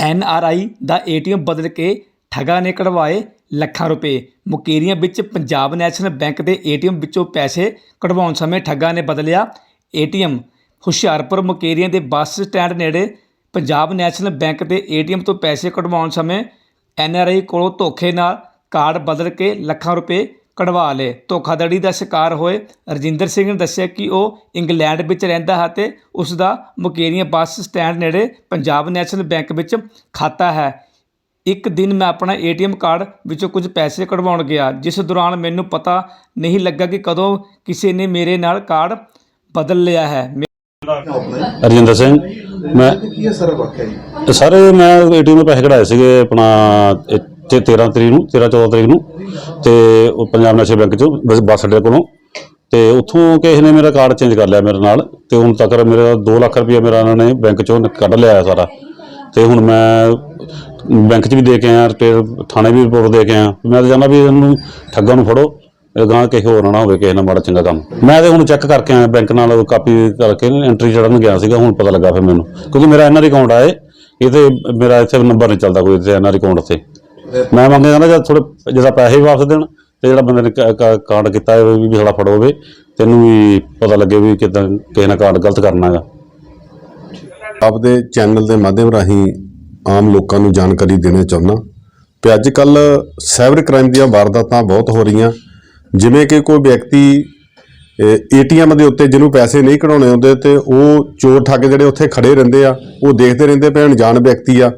N R I the ATM ਬਦਲ ਕੇ ਠੱਗਾਂ ਨੇ ਕਢਵਾਏ ਲੱਖਾਂ ਰੁਪਏ। ਮੁਕੇਰੀਆਂ ਵਿੱਚ ਪੰਜਾਬ ਨੈਸ਼ਨਲ ਬੈਂਕ ਦੇ ਏਟੀਐਮ ਵਿੱਚੋਂ ਪੈਸੇ ਕਢਵਾਉਣ ਸਮੇਂ ਠੱਗਾਂ ਨੇ ਬਦਲਿਆ ਏਟੀਐਮ। ਹੁਸ਼ਿਆਰਪੁਰ ਮੁਕੇਰੀਆਂ ਦੇ ਬੱਸ ਸਟੈਂਡ ਨੇੜੇ ਪੰਜਾਬ ਨੈਸ਼ਨਲ ਬੈਂਕ ਦੇ ਏਟੀਐਮ ਤੋਂ ਪੈਸੇ ਕਢਵਾਉਣ ਸਮੇਂ ਐਨ ਆਰ ਆਈ ਕੋਲੋਂ ਧੋਖੇ ਨਾਲ ਕਾਰਡ ਬਦਲ ਕੇ ਲੱਖਾਂ ਰੁਪਏ ਕਢਵਾ ਲਏ ਧੋਖਾਧੜੀ ਦਾ ਸ਼ਿਕਾਰ ਹੋਏ ਰਜਿੰਦਰ ਸਿੰਘ ਨੇ ਦੱਸਿਆ ਕਿ ਉਹ ਇੰਗਲੈਂਡ ਵਿੱਚ ਰਹਿੰਦਾ ਹੈ ਤੇ ਉਸ ਦਾ ਮੁਕੇਰੀਆਂ ਬੱਸ ਸਟੈਂਡ ਨੇੜੇ ਪੰਜਾਬ ਨੈਸ਼ਨਲ ਬੈਂਕ ਵਿੱਚ ਖਾਤਾ ਹੈ। ਇੱਕ ਦਿਨ ਮੈਂ ਆਪਣਾ ਏਟੀਐਮ ਕਾਰਡ ਵਿੱਚੋਂ ਕੁਝ ਪੈਸੇ ਕਢਵਾਉਣ ਗਿਆ ਜਿਸ ਦੌਰਾਨ ਮੈਨੂੰ ਪਤਾ ਨਹੀਂ ਲੱਗਾ ਕਿ ਕਦੋਂ ਕਿਸੇ ਨੇ ਮੇਰੇ ਨਾਲ ਕਾਰਡ ਬਦਲ ਲਿਆ ਹੈ। ਰਜਿੰਦਰ ਸਿੰਘ ਮੈਂ ਕੀ ਹੈ ਸਾਰਾ ਵਾਕਿਆ ਜੀ? ਤੇ ਸਾਰੇ ਮੈਂ ਏਟੀਐਮ ਤੋਂ ਪੈਸੇ ਕਢਾਏ ਸੀਗੇ ਆਪਣਾ ਇੱਥੇ 13 ਤਰੀਕ ਨੂੰ 13 14 ਤਰੀਕ ਨੂੰ ਤੇ ਉਹ ਪੰਜਾਬ ਨੈਸ਼ਨਲ ਬੈਂਕ ਚੋਂ ਬੱਸ ਅੱਡੇ ਕੋਲੋਂ ਤੇ ਉੱਥੋਂ ਕਿਸੇ ਨੇ ਮੇਰਾ ਕਾਰਡ ਚੇਂਜ ਕਰ ਲਿਆ ਮੇਰੇ ਨਾਲ ਤੇ ਹੁਣ ਤੱਕ ਮੇਰਾ 2 ਲੱਖ ਰੁਪਏ ਮੇਰਾ ਉਹਨਾਂ ਨੇ ਬੈਂਕ ਚੋਂ ਕੱਢ ਲਿਆ ਸਾਰਾ ਤੇ ਹੁਣ ਮੈਂ ਬੈਂਕ 'ਚ ਵੀ ਦੇ ਕੇ ਆਇਆ ਤੇ ਥਾਣੇ ਵੀ ਰਿਪੋਰਟ ਦੇ ਕੇ ਆਇਆ। ਮੈਂ ਤਾਂ ਚਾਹੁੰਦਾ ਵੀ ਇਹਨੂੰ ਠੱਗਾਂ ਨੂੰ ਫੜੋ ਗਾਂ ਕਿਸੇ ਹੋਰ ਨਾ ਹੋਵੇ, ਕਿਸੇ ਨਾਲ ਮਾੜਾ ਚੰਗਾ ਕੰਮ। ਮੈਂ ਤੇ ਹੁਣ ਚੈੱਕ ਕਰਕੇ ਆਇਆ ਬੈਂਕ ਨਾਲ ਕਾਪੀ ਕਰਕੇ ਐਂਟਰੀ ਚੜਨ ਗਿਆ ਸੀਗਾ, ਹੁਣ ਪਤਾ ਲੱਗਾ ਫਿਰ ਮੈਨੂੰ। ਕਿਉਂਕਿ ਮੇਰਾ ਇਹਨਾਂ ਅਕਾਊਂਟ ਆਏ ਇਹ। ਤੇ ਮੇਰਾ ਇੱਥੇ ਨੰਬਰ ਨਹੀਂ ਚੱਲਦਾ ਕੋਈ, ਇੱਥੇ ਇਹਨਾਂ ਅਕਾਊਂਟ ਤੇ ਮੈਂ ਮੰਗਿਆ ਨਾ ਜਦ ਥੋੜੇ ਜਿਹੜਾ ਪੈਸੇ ਵੀ ਵਾਪਸ ਦੇਣ ਤੇ ਜਿਹੜਾ ਬੰਦੇ ਨੇ ਕਾਰਡ ਕੀਤਾ ਹੈ ਵੀ ਥੋੜਾ ਫੜੋ ਹੋਵੇ, ਤੈਨੂੰ ਵੀ ਪਤਾ ਲੱਗੇ ਵੀ ਕਿਦਾਂ ਕਿਸੇ ਨਾਲ ਕਾਰਡ ਗਲਤ ਕਰਨਾ ਹੈਗਾ। ਆਪਦੇ ਚੈਨਲ ਦੇ ਮਾਧਿਅਮ ਰਾਹੀਂ ਆਮ ਲੋਕਾਂ ਨੂੰ ਜਾਣਕਾਰੀ ਦੇਣਾ ਚਾਹੁੰਦਾ। ਕਿ ਅੱਜ ਕੱਲ ਸਾਈਬਰ ਕ੍ਰਾਈਮ ਦੀਆਂ ਵਾਰਦਾਤਾਂ ਬਹੁਤ ਹੋ ਰਹੀਆਂ। ਜਿਵੇਂ ਕਿ ਕੋਈ ਵਿਅਕਤੀ ਏਟੀਐਮ ਦੇ ਉੱਤੇ ਜਿਹਨੂੰ ਪੈਸੇ ਨਹੀਂ ਕਢਾਉਣੇ ਹੁੰਦੇ ਤੇ ਉਹ ਚੋਰ ਠੱਗ ਜਿਹੜੇ ਉੱਥੇ ਖੜੇ ਰਹਿੰਦੇ ਆ, ਉਹ ਦੇਖਦੇ ਰਹਿੰਦੇ ਪਏ ਅਣਜਾਣ ਵਿਅਕਤੀ ਆ।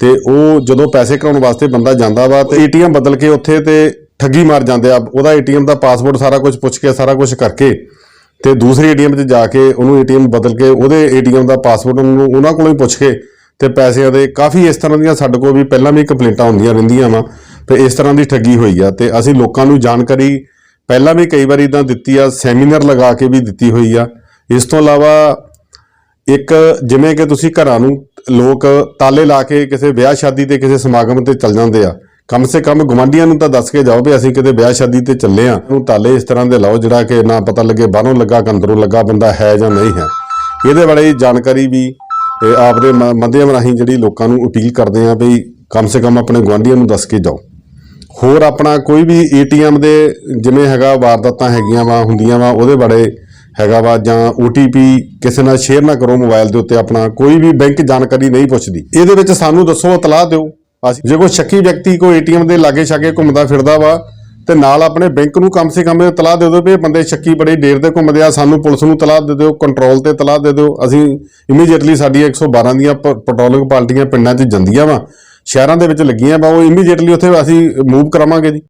ਤੇ ਉਹ ਜਦੋਂ ਪੈਸੇ ਕਢਾਉਣ ਵਾਸਤੇ ਬੰਦਾ ਜਾਂਦਾ ਵਾ ਤੇ ਏਟੀਐਮ ਬਦਲ ਕੇ ਉੱਥੇ ਤੇ ਠੱਗੀ ਮਾਰ ਜਾਂਦੇ ਆ, ਉਹਦਾ ਏਟੀਐਮ ਦਾ ਪਾਸਵਰਡ ਸਾਰਾ ਕੁਝ ਪੁੱਛ ਕੇ, ਸਾਰਾ ਕੁਝ ਕਰਕੇ ਤੇ ਦੂਸਰੇ ਏਟੀਐਮ 'ਚ ਜਾ ਕੇ ਉਹਨੂੰ ਏਟੀਐਮ ਬਦਲ ਕੇ ਉਹਦੇ ਏਟੀਐਮ ਦਾ ਪਾਸਵਰਡ ਉਹਨੂੰ, ਉਹਨਾਂ ਕੋਲੋਂ ਹੀ ਪੁੱਛ ਕੇ ਤੇ ਪੈਸਿਆਂ ਦੇ ਕਾਫੀ ਇਸ ਤਰ੍ਹਾਂ ਦੀਆਂ ਸਾਡੇ ਕੋਲ ਵੀ ਪਹਿਲਾਂ ਵੀ ਕੰਪਲੇਂਟਾਂ ਹੁੰਦੀਆਂ ਰਹਿੰਦੀਆਂ ਵਾ ਤੇ ਇਸ ਤਰ੍ਹਾਂ ਦੀ ਠੱਗੀ ਹੋਈ ਆ ਤੇ ਅਸੀਂ ਲੋਕਾਂ ਨੂੰ ਜਾਣਕਾਰੀ ਪਹਿਲਾਂ ਵੀ ਕਈ ਵਾਰੀ ਇਦਾਂ ਦਿੱਤੀ ਆ, ਸੈਮੀਨਾਰ ਲਗਾ ਕੇ ਵੀ ਦਿੱਤੀ ਹੋਈ ਆ। ਇਸ ਤੋਂ ਇਲਾਵਾ ਇੱਕ ਜਿਵੇਂ ਕਿ ਤੁਸੀਂ ਘਰਾਂ ਨੂੰ ਲੋਕ ਤਾਲੇ ਲਾ ਕੇ ਕਿਸੇ ਵਿਆਹ ਸ਼ਾਦੀ ਤੇ ਕਿਸੇ ਸਮਾਗਮ ਤੇ ਚੱਲ ਜਾਂਦੇ ਆ, ਕਮ ਸੇ ਕਮ ਗਵਾਂਢੀਆਂ ਨੂੰ ਤਾਂ ਦੱਸ ਕੇ ਜਾਓ ਵੀ ਅਸੀਂ ਕਿਤੇ ਵਿਆਹ ਸ਼ਾਦੀ ਤੇ ਚੱਲੇ ਆ ਨੂੰ ਤਾਲੇ ਇਸ ਤਰ੍ਹਾਂ ਦੇ ਲਾਓ ਜਿਹੜਾ ਕਿ ਨਾ ਪਤਾ ਲੱਗੇ ਬਾਹਰੋਂ ਲੱਗਾ ਕਿ ਅੰਦਰੋਂ ਲੱਗਾ ਬੰਦਾ ਹੈ ਜਾਂ ਨਹੀਂ ਹੈ। ਇਹਦੇ ਬਾਰੇ ਜਾਣਕਾਰੀ ਵੀ ਆਪਦੇ ਮ- ਮਾਧਿਅਮ ਰਾਹੀਂ ਜਿਹੜੀ ਲੋਕਾਂ ਨੂੰ ਅਪੀਲ ਕਰਦੇ ਆ ਵੀ ਕਮ ਸੇ ਕਮ ਆਪਣੇ ਗਵਾਂਢੀਆਂ ਨੂੰ ਦੱਸ ਕੇ ਜਾਓ। ਹੋਰ ਆਪਣਾ ਕੋਈ ਵੀ ਏਟੀਐਮ ਦੇ ਜਿਵੇਂ ਹੈਗਾ ਵਾਰਦਾਤਾਂ ਹੈਗੀਆਂ ਵਾ, ਹੁੰਦੀਆਂ ਵਾ, ਉਹਦੇ ਬਾਰੇ ਹੈਗਾ ਵਾ ਜਾਂ OTP ਕਿਸੇ ਨਾਲ ਸ਼ੇਅਰ ਨਾ ਕਰੋ ਮੋਬਾਈਲ ਦੇ ਉੱਤੇ ਆਪਣਾ, ਕੋਈ ਵੀ ਬੈਂਕ ਜਾਣਕਾਰੀ ਨਹੀਂ ਪੁੱਛਦੀ। ਇਹਦੇ ਵਿੱਚ ਸਾਨੂੰ ਦੱਸੋ, ਇਤਲਾਹ ਦਿਓ। ਅਸੀਂ ਜੇ ਕੋਈ ਸ਼ੱਕੀ ਵਿਅਕਤੀ ਕੋਈ ਏਟੀਐਮ ਦੇ ਲਾਗੇ ਛਾਗੇ ਘੁੰਮਦਾ ਫਿਰਦਾ ਵਾ, ਤੇ ਨਾਲ ਆਪਣੇ ਬੈਂਕ ਨੂੰ ਕਮ ਸੇ ਕਮ ਇਹ ਇਤਲਾਹ ਦੇ ਦਿਓ ਵੀ ਇਹ ਬੰਦੇ ਸ਼ੱਕੀ ਬੜੀ ਦੇਰ ਦੇ ਘੁੰਮਦੇ ਆ, ਸਾਨੂੰ ਪੁਲਿਸ ਨੂੰ ਇਤਲਾਹ ਦੇ ਦਿਓ ਕੰਟਰੋਲ ਤੇ ਇਤਲਾਹ ਦੇ ਦਿਓ। ਅਸੀਂ ਇਮੀਡੀਏਟਲੀ ਸਾਡੀ 112 ਦੀਆਂ ਪੈਟਰੋਲਿੰਗ ਪਾਰਟੀਆਂ ਪਿੰਡਾਂ 'ਚ ਜਾਂਦੀਆਂ ਵਾ, ਸ਼ਹਿਰਾਂ ਦੇ ਵਿੱਚ ਲੱਗੀਆਂ ਵਾ, ਉਹ ਇਮੀਡੀਏਟਲੀ ਉੱਥੇ ਅਸੀਂ ਮੂਵ ਕਰਾਵਾਂਗੇ ਜੀ।